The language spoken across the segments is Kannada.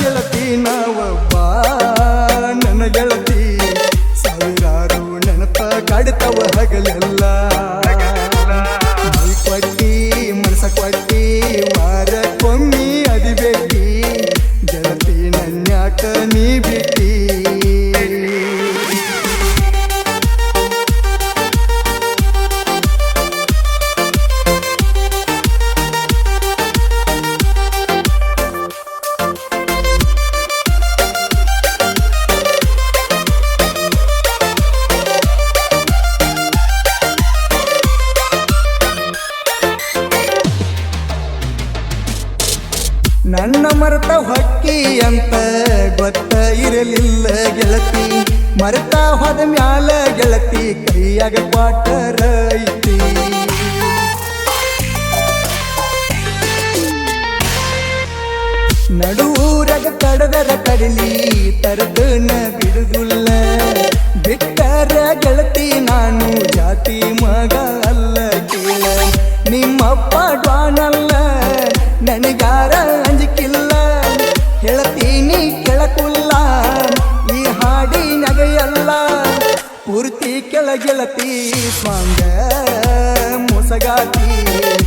regular. ನನ್ನ ಮರೆತ ಹೊಕ್ಕಿ ಅಂತ ಗೊತ್ತ ಇರಲಿಲ್ಲ ಗೆಳತಿ ಮರೆತ ಹೋದ ಮ್ಯಾಲ ಗೆಳತಿ ಕೈಯಾಗ ಕ್ವಾಟರ ಐತಿ ನಡುವೂರಾಗ ಕಡದರ ಕಡಲಿ ತರದನ ಬಿಡುದಿಲ್ಲ ಬಿಟ್ಟರ ಗೆಳತಿ ನಾನು ಜಾತಿ ಮಗ ಅಲ್ಲ ಕೇಳ ನಿಮ್ಮಪ್ಪ ಡ್ವಾನಲ್ಲ ಪೂರ್ತಿ ಕೆಳಗೆಳತಿ ಸ್ವಾಂಗ ಮೊಸಗಾತಿ.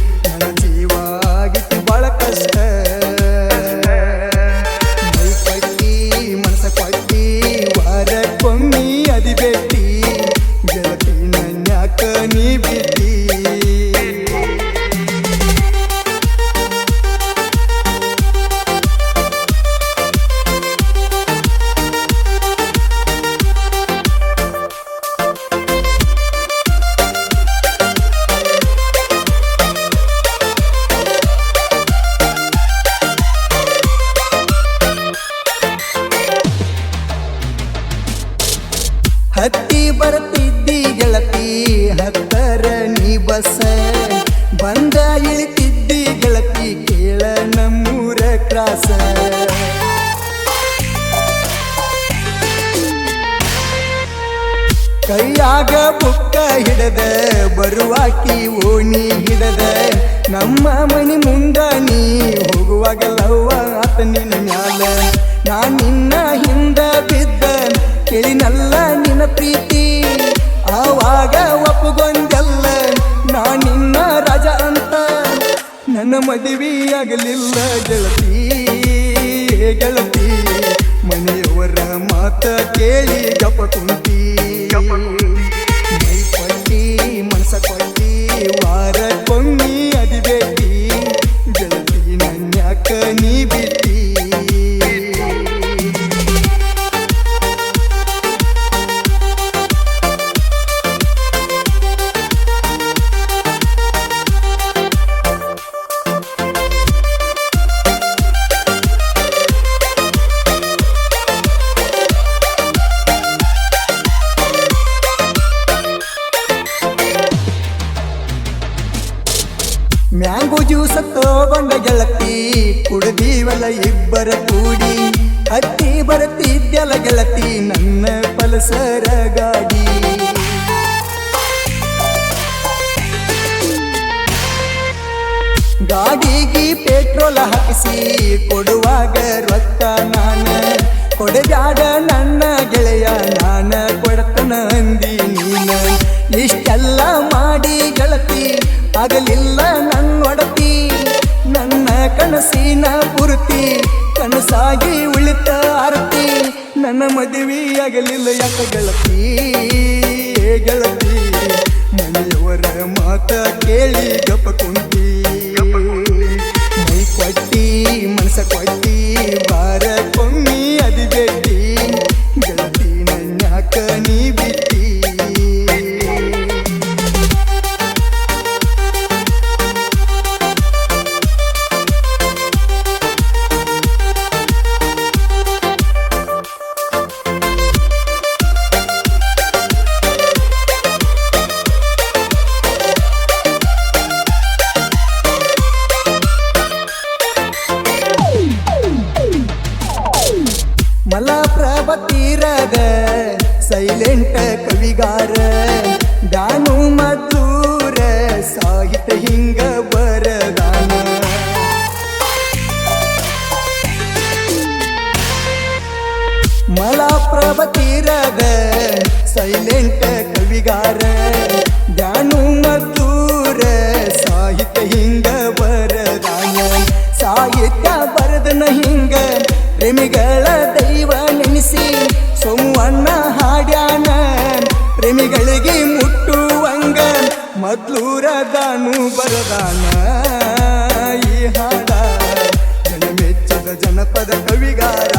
ಬಸ ಬಂದ ಇಳಿತಿದ್ದಿ ಗೆಳತಿ ಕೇಳ ನಮ್ಮೂರ ಕ್ರಾಸ. ಕೈಯಾಗ ಬುಕ್ಕ ಹಿಡದ ಬರುವಾಕಿ ಓಣಿ ಹಿಡದ, ನಮ್ಮ ಮನಿ ಮುಂದ ನೀ ಹೋಗುವಾಗ ಲವ್ವ ಆತ ನಿನ್ನ ಮ್ಯಾಲ. ನಾ ನಿನ್ನ ಹಿಂದ ಬಿದ್ದ, ಕೇಳಿನಲ್ಲ ನಿನ್ನ ಪ್ರೀತಿ. ಮದುವೆಯಾಗಲಿಲ್ಲ ಗೆಳತಿ. ಗೆಳತಿ ಮನೆಯವರ ಮಾತ ಕೇಳಿ ಗಪ ಕುಂತಿ ಕುಡ್ದೀವಲ್ಲ ಇಬ್ಬರ ಕೂಡಿ. ಹತ್ತಿ ಬರತಿದ್ಯಲ್ಲ ಗೆಳತಿ, ನನ್ನ ಪಲ್ಸರ ಗಾಡಿ ಗಾಡಿಗೆ ಪೆಟ್ರೋಲ್ ಹಾಕಿಸಿ ಕೊಡುವಾಗ ರೊಕ್ಕ ನಾನ. ಕೊಡಬ್ಯಾಡ ನನ್ನ ಗೆಳೆಯ, ನಾನ ಕೊಡತನ ಅಂದಿ ನೀನ. ಇಷ್ಟೆಲ್ಲ ಮಾಡಿ ಗೆಳತಿ, ಆಗಲಿಲ್ಲ ಕನಸಿನ ಪೂರ್ತಿ ಕನಸಾಗಿ ಉಳಿತ ಆರತಿ. ನನ್ನ ಮದುವೆಯಾಗಲಿಲ್ಲ ಯಾಕ ಗೆಳತಿ? ಗೆಳತಿ ಮನೆಯವರ ಮಾತ ಕೇಳಿ ಗಪ ತೀರದ ಸೈಲೆಂಟ್ ಕವಿಗಾರ, ದಾನು ಮಧುರ, ಸಾಹಿತ್ಯ ಹಿಂಗ ಬರದಾನ. ಮಲಾಪ್ರಭ ತೀರದ ಸೈಲೆಂಟ್ ಕವಿಗಾರ, ದಾನು ಮಧುರ, ಸಾಹಿತ್ಯ ಹಿಂಗ ಬರದಾನ. ಸಾಹಿತ್ಯ ಬರದನ ಹಿಂಗ, ಪ್ರೇಮಿಗಳ ಊರದಾನು ಬರದಾನ? ಈ ಹಾಡ ಜನ ಮೆಚ್ಚದ ಜನಪದ ಕವಿಗಾರ.